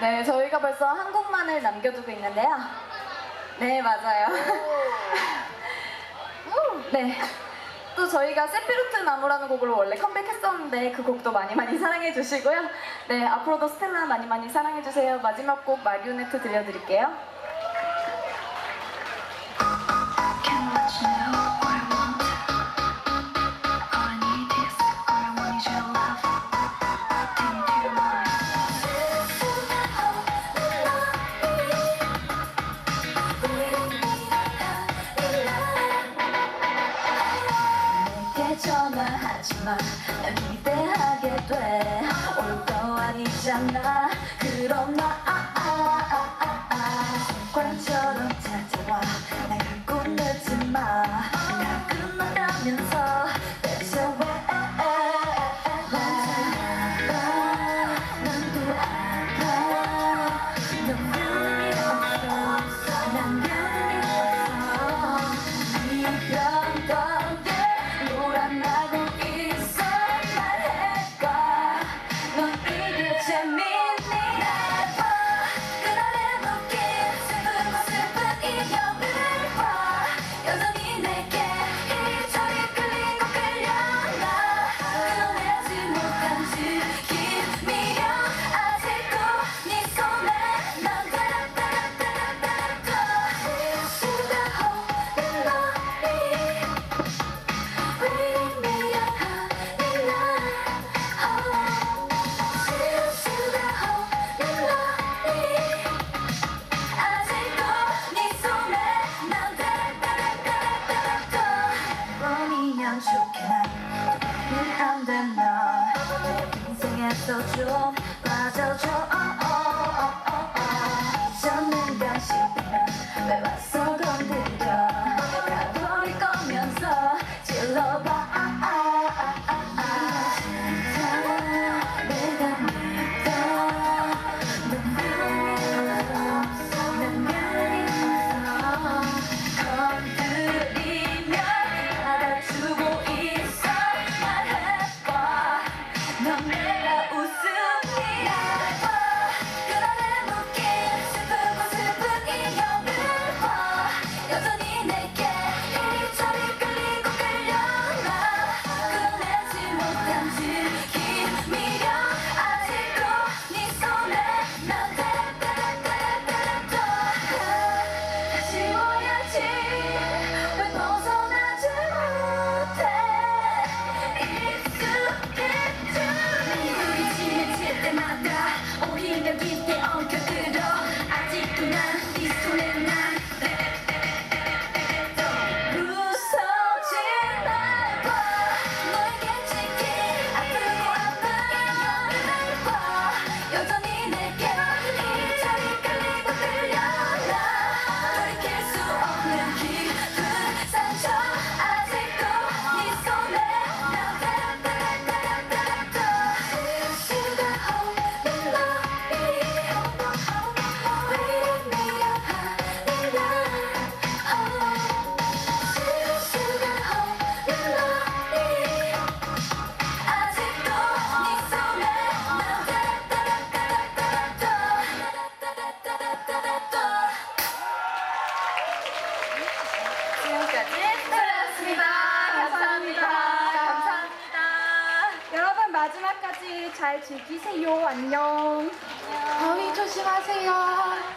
네, 저희가 벌써 한 곡만을 남겨두고 있는데요. 네, 맞아요. 네. 또 저희가 세피루트 나무라는 곡으로 원래 컴백했었는데 그 곡도 많이 많이 사랑해 주시고요. 네, 앞으로도 스텔라 많이 많이 사랑해 주세요. 마지막 곡 마리오네트 들려드릴게요. 마 미대하게 돼올 거 아니잖아. 그럼 나 안돼 나 인생에 또좀 빠져줘. 잊었는 건 싶으면 왜 와서 건드려. 가버릴 거면서 질러봐. 마지막까지 잘 즐기세요. 안녕. 안녕. 더위 조심하세요.